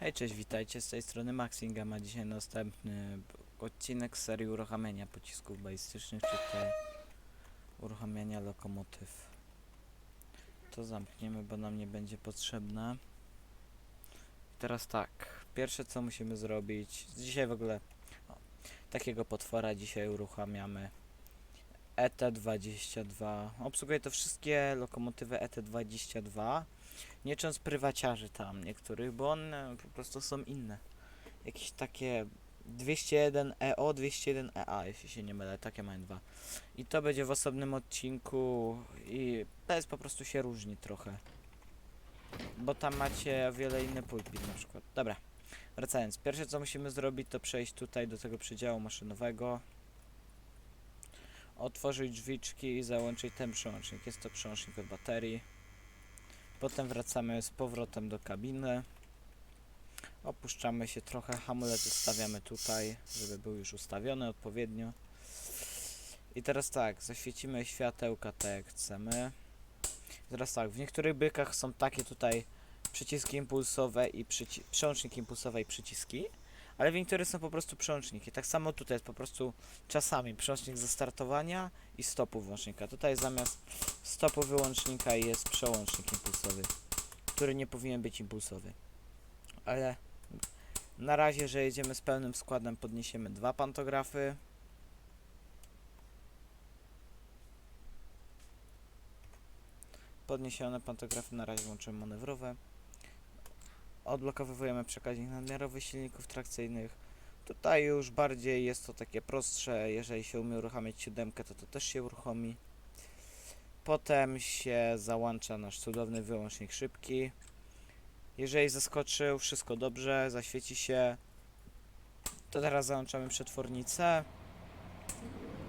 Hej, cześć, witajcie, z tej strony Maxinga, a dzisiaj następny odcinek z serii uruchamiania pocisków balistycznych, czy tutaj uruchamiania lokomotyw. To zamkniemy, bo nam nie będzie potrzebne. Teraz tak, pierwsze co musimy zrobić, dzisiaj w ogóle o, takiego potwora dzisiaj uruchamiamy. E ET22, obsługuje to wszystkie lokomotywy E ET22 nie licząc prywaciarzy tam niektórych, bo one po prostu są inne. Jakieś takie 201 EO, 201 EA, jeśli się nie mylę, takie mają dwa. I to będzie w osobnym odcinku i jest po prostu się różni trochę. Bo tam macie wiele inny pulpit na przykład. Dobra, wracając. Pierwsze co musimy zrobić to przejść tutaj do tego przedziału maszynowego. Otworzyć drzwiczki i załączyć ten przełącznik. Jest to przełącznik od baterii. Potem wracamy z powrotem do kabiny. Opuszczamy się trochę, hamulec ustawiamy tutaj, żeby był już ustawiony odpowiednio. I teraz tak, zaświecimy światełka tak jak chcemy. Teraz tak, w niektórych bykach są takie tutaj przyciski impulsowe i przyci przełącznik impulsowe i przyciski, ale w niektórych są po prostu przełączniki. Tak samo tutaj jest po prostu czasami przełącznik zastartowania i stopu włącznika. Tutaj zamiast stopu wyłącznika jest przełącznik impulsowy, który nie powinien być impulsowy. Ale na razie, że jedziemy z pełnym składem, podniesiemy dwa pantografy. Podniesione pantografy na razie włączymy manewrowe. Odblokowujemy przekaźnik nadmiarowy silników trakcyjnych. Tutaj już bardziej jest to takie prostsze, jeżeli się umie uruchamiać siódemkę, to to też się uruchomi. Potem się załącza nasz cudowny wyłącznik szybki. Jeżeli zaskoczył, wszystko dobrze, zaświeci się, to teraz załączamy przetwornicę,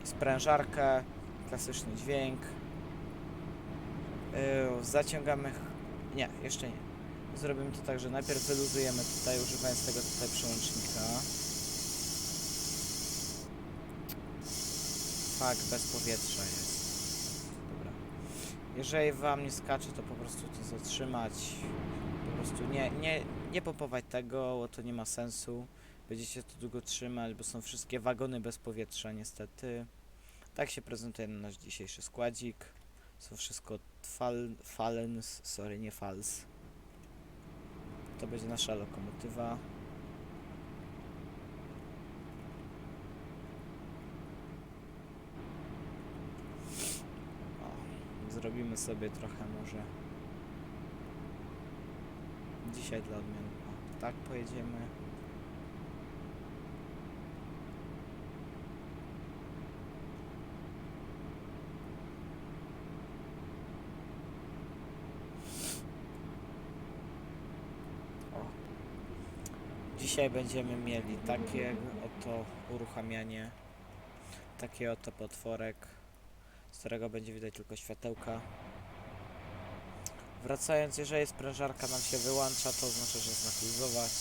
sprężarkę, klasyczny dźwięk. Yy, zaciągamy. Nie, jeszcze nie. Zrobimy to tak, że najpierw wyluzujemy tutaj, używając tego tutaj przełącznika. Fak, bez powietrza jest. Jeżeli wam nie skacze, to po prostu to zatrzymać. Po prostu nie, nie, nie pompować tego, bo to nie ma sensu. Będziecie to długo trzymać, bo są wszystkie wagony bez powietrza niestety. Tak się prezentuje nasz dzisiejszy składzik. Są wszystko fal, falens, sorry, nie fals. To będzie nasza lokomotywa. O, zrobimy sobie trochę może. Dzisiaj dla odmiany. O, tak pojedziemy. O. Dzisiaj będziemy mieli takie oto uruchamianie. Taki oto potworek, z którego będzie widać tylko światełka. Wracając, jeżeli sprężarka nam się wyłącza, to oznacza, że luzować.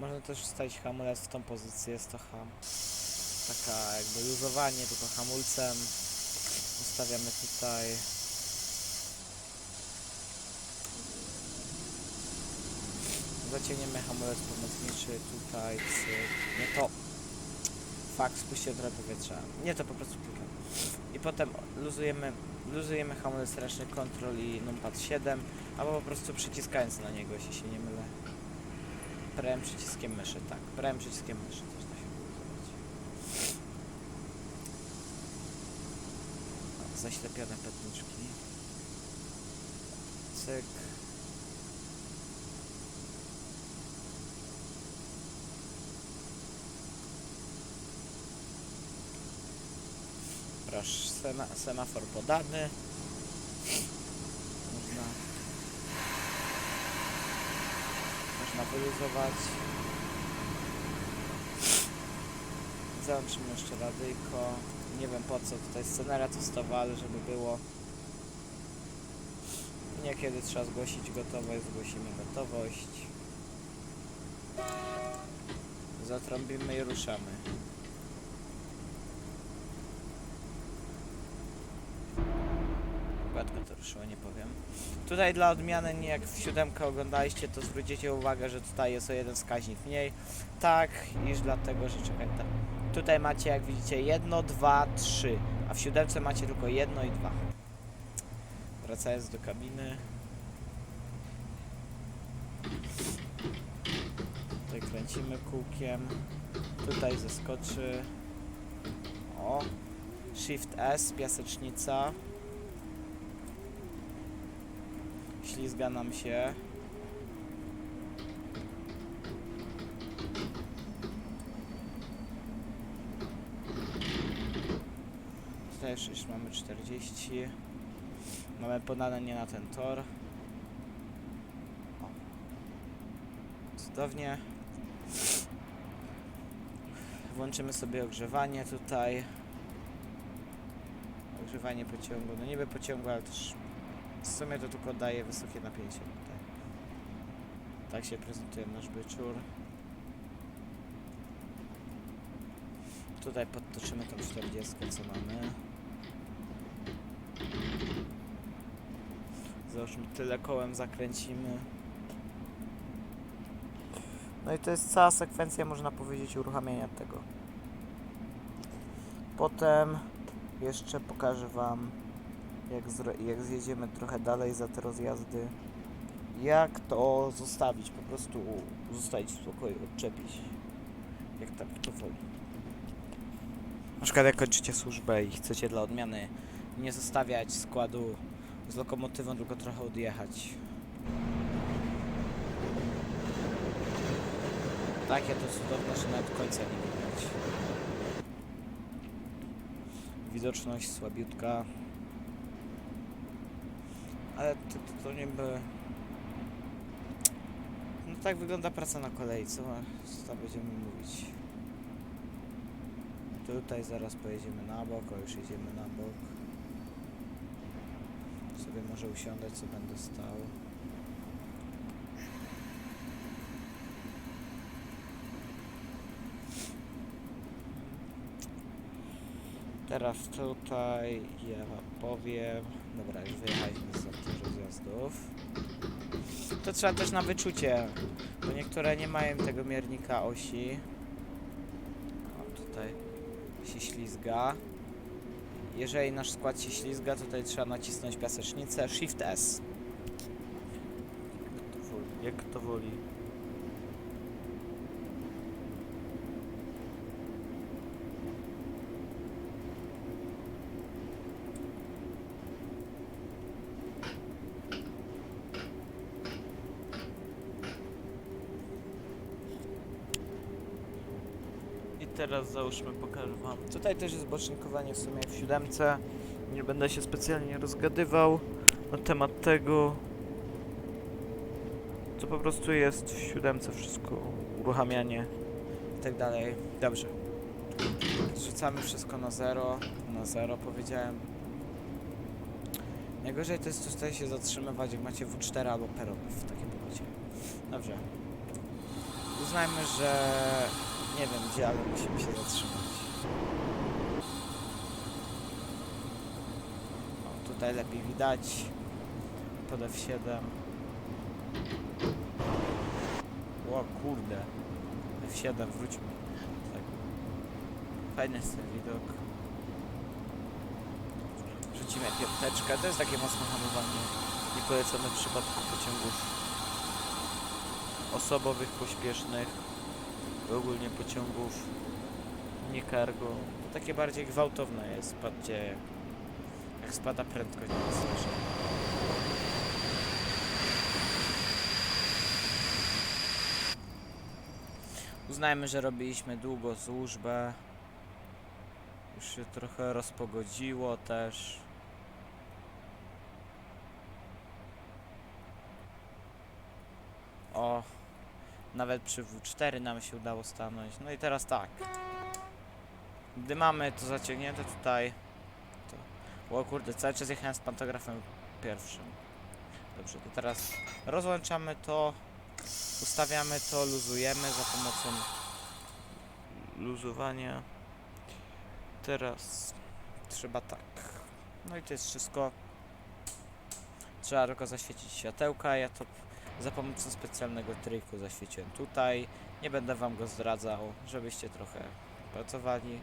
Można też wstawić hamulec w tą pozycję, jest to ham. Taka jakby luzowanie, tylko hamulcem. Ustawiamy tutaj. Zaciągniemy hamulec pomocniczy tutaj, cyk. Nie to. Fakt, spuściłem trochę powietrza. Nie to po prostu klikam. I potem luzujemy, luzujemy hamulec ręczny Ctrl i numpad 7, albo po prostu przyciskając na niego, jeśli się nie mylę. Prawym przyciskiem myszy, tak. Prawym przyciskiem myszy też da się luzować. Zaślepione petniczki. Cyk. Proszę, sema, semafor podany. Można, można wyluzować. Załączymy jeszcze radyjko. Nie wiem po co tutaj scenaria testowa, ale żeby było. Niekiedy trzeba zgłosić gotowość, zgłosimy gotowość. Zatrąbimy i ruszamy. Rzadko to ruszyło, nie powiem. Tutaj dla odmiany, nie jak w siódemkę oglądaliście, to zwrócicie uwagę, że tutaj jest o jeden wskaźnik mniej. Tak, iż dlatego, że czekaj, tak. Tutaj macie, jak widzicie, jedno, dwa, trzy, a w siódemce macie tylko jedno i dwa. Wracając do kabiny. Tutaj kręcimy kółkiem. Tutaj zeskoczy. O. Shift S, piasecznica. Ślizga nam się. Tutaj już, mamy 40. Mamy podane na ten tor. O. Cudownie. Włączymy sobie ogrzewanie tutaj. Ogrzewanie pociągu. No niby pociągu, ale też w sumie to tylko daje wysokie napięcie tutaj. Tak się prezentuje nasz byczur. Tutaj podtoczymy tą 40, co mamy. Załóżmy tyle kołem zakręcimy. No i to jest cała sekwencja, można powiedzieć, uruchamiania tego. Potem jeszcze pokażę Wam, jak, jak zjedziemy trochę dalej za te rozjazdy, jak to zostawić, po prostu zostawić w spokoju, odczepić, jak tak to woli. Na przykład jak kończycie służbę i chcecie dla odmiany nie zostawiać składu z lokomotywą, tylko trochę odjechać. Takie to cudowne, że nawet końca nie widać. Widoczność słabiutka. Ale to, to, to niby... No tak wygląda praca na kolei, co, co tam będziemy mówić. Tutaj zaraz pojedziemy na bok, o już jedziemy na bok. Sobie może usiądę, co będę stał. Teraz tutaj ja wam powiem. Dobra, już wyjechaliśmy z tych rozjazdów. To trzeba też na wyczucie, bo niektóre nie mają tego miernika osi. O, tutaj się ślizga. Jeżeli nasz skład się ślizga, tutaj trzeba nacisnąć piasecznicę Shift S. Jak to woli. Jak to woli. Teraz załóżmy pokażę wam. Tutaj też jest bocznikowanie w sumie w siódemce. Nie będę się specjalnie rozgadywał na temat tego. To po prostu jest w siódemce wszystko. Uruchamianie i tak dalej. Dobrze. Zrzucamy wszystko na zero. Na zero powiedziałem. Najgorzej to jest tutaj się zatrzymywać, jak macie W4 albo peron w takim pokładzie. Dobrze. Uznajmy, że nie wiem gdzie, ale musimy się zatrzymać. Tutaj lepiej widać. Pod F7. O kurde. F7, wróćmy. Tak. Fajny jest ten widok. Rzucimy piąteczkę. To jest takie mocne hamowanie. Niepolecone w przypadku pociągów osobowych, pośpiesznych ogólnie pociągów nie cargo. To takie bardziej gwałtowne jest, patrzcie jak, spada prędkość na pasażera. Uznajmy, że robiliśmy długo służbę. Już się trochę rozpogodziło też. O, nawet przy W4 nam się udało stanąć. No i teraz tak. Gdy mamy to zaciągnięte tutaj, to... O kurde, cały czas jechałem z pantografem pierwszym. Dobrze, to teraz rozłączamy to, ustawiamy to, luzujemy za pomocą luzowania. Teraz trzeba tak. No i to jest wszystko. Trzeba tylko zaświecić światełka, ja to za pomocą specjalnego triku zaświeciłem tutaj. Nie będę wam go zdradzał, żebyście trochę pracowali.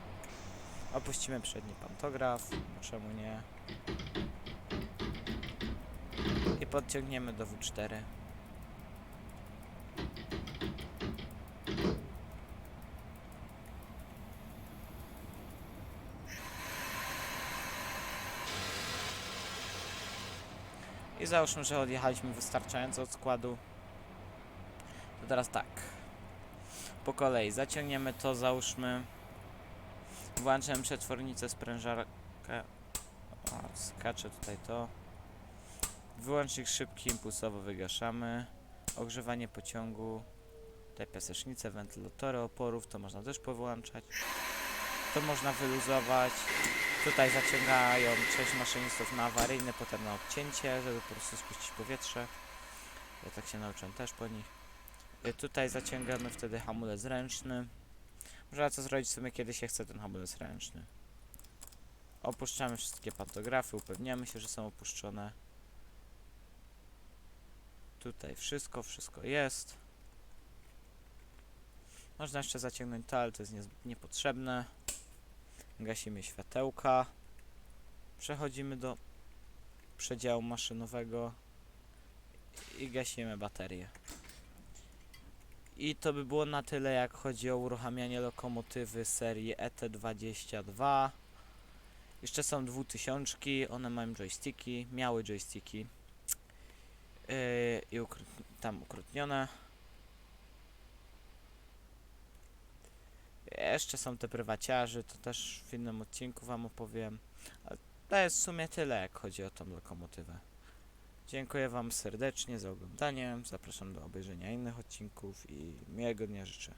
Opuścimy przedni pantograf, czemu nie? I podciągniemy do W4. I załóżmy, że odjechaliśmy wystarczająco od składu. To teraz tak. Po kolei zaciągniemy to, załóżmy. Włączam przetwornicę sprężarkę. O, tutaj to. Wyłącznik szybki impulsowo wygaszamy. Ogrzewanie pociągu. Tutaj piasecznice, wentylatory oporów, to można też powłączać. To można wyluzować. Tutaj zaciągają część maszynistów na awaryjne, potem na odcięcie, żeby po prostu spuścić powietrze. Ja tak się nauczyłem też po nich. Y, Tutaj zaciągamy wtedy hamulec ręczny. Można co zrobić w sumie kiedy się chce ten hamulec ręczny. Opuszczamy wszystkie pantografy, upewniamy się, że są opuszczone. Tutaj wszystko, wszystko jest. Można jeszcze zaciągnąć to, ale to jest niezbyt niepotrzebne. Gasimy światełka. Przechodzimy do przedziału maszynowego i gasimy baterię. I to by było na tyle, jak chodzi o uruchamianie lokomotywy serii E ET22. Jeszcze są dwutysiączki, one mają joysticki, miały joysticki yy, i ukrut tam ukrutnione. Jeszcze są te prywaciarzy, to też w innym odcinku wam opowiem. To jest w sumie tyle, jak chodzi o tą lokomotywę. Dziękuję wam serdecznie za oglądanie, zapraszam do obejrzenia innych odcinków i miłego dnia życzę.